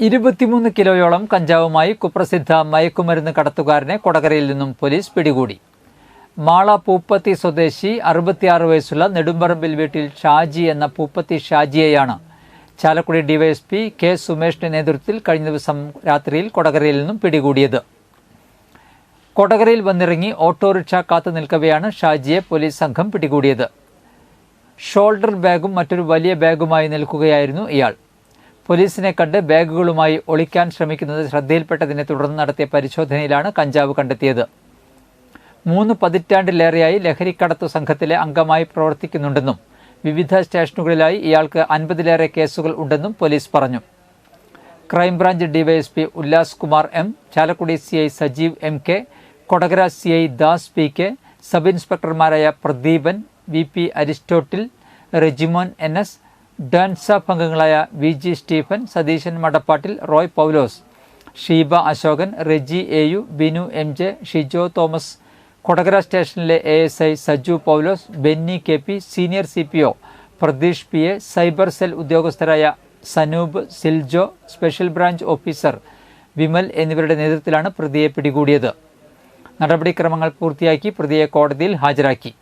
ഇരുപത്തിമൂന്ന് കിലോയോളം കഞ്ചാവുമായി കുപ്രസിദ്ധ മയക്കുമരുന്ന് കടത്തുകാരനെ കൊടകരയിൽ നിന്നും പോലീസ് പിടികൂടി. മാള പൂപ്പത്തി സ്വദേശി അറുപത്തിയാറ് വയസ്സുള്ള നെടുമ്പറമ്പിൽ വീട്ടിൽ ഷാജി എന്ന പൂപ്പത്തി ഷാജിയെയാണ് ചാലക്കുടി ഡിവൈഎസ്പി കെ സുമേഷിന്റെ നേതൃത്വത്തിൽ കഴിഞ്ഞ ദിവസം രാത്രിയിൽ കൊടകരയിൽ നിന്നും പിടികൂടിയത്. കൊടകരയിൽ വന്നിറങ്ങി ഓട്ടോറിക്ഷ കാത്തു നിൽക്കവെയാണ് ഷാജിയെ പോലീസ് സംഘം പിടികൂടിയത്. ഷോൾഡർ ബാഗും മറ്റൊരു വലിയ ബാഗുമായി നിൽക്കുകയായിരുന്നു ഇയാൾ. പോലീസിനെ കണ്ട് ബാഗുകളുമായി ഒളിക്കാൻ ശ്രമിക്കുന്നത് ശ്രദ്ധയിൽപ്പെട്ടതിനെ തുടർന്ന് നടത്തിയ പരിശോധനയിലാണ് കഞ്ചാവ് കണ്ടെത്തിയത്. മൂന്ന് പതിറ്റാണ്ടിലേറെയായി ലഹരിക്കടത്തു സംഘത്തിലെ അംഗമായി പ്രവർത്തിക്കുന്നുണ്ടെന്നും വിവിധ സ്റ്റേഷനുകളിലായി ഇയാൾക്ക് അൻപതിലേറെ കേസുകൾ ഉണ്ടെന്നും പോലീസ് പറഞ്ഞു. Crime branch DYSP Ullas Kumar M Chalakudy C I Sajeev M K Kodakara C I Das P K sub ഇൻസ്പെക്ടർമാരായ Pradeepan V P Aristotle Rejimon N S DANSAF അംഗങ്ങളായ V G Stephen Satheesan Madappattil Roy Paulose Sheeba Ashokan Reji A U Binu M J Shijo Thomas Kodakara സ്റ്റേഷനിലെ A S I Saju Paulose Benny K P senior C P O Pratheesh P A cyber cell ഉദ്യോഗസ്ഥരായ Sanoop Siljo special branch officer Vimal എന്നിവരുടെ നേതൃത്വത്തിലാണ് പ്രതിയെ പിടികൂടിയത്. നടപടിക്രമങ്ങൾ പൂർത്തിയാക്കി പ്രതിയെ കോടതിയിൽ ഹാജരാക്കി.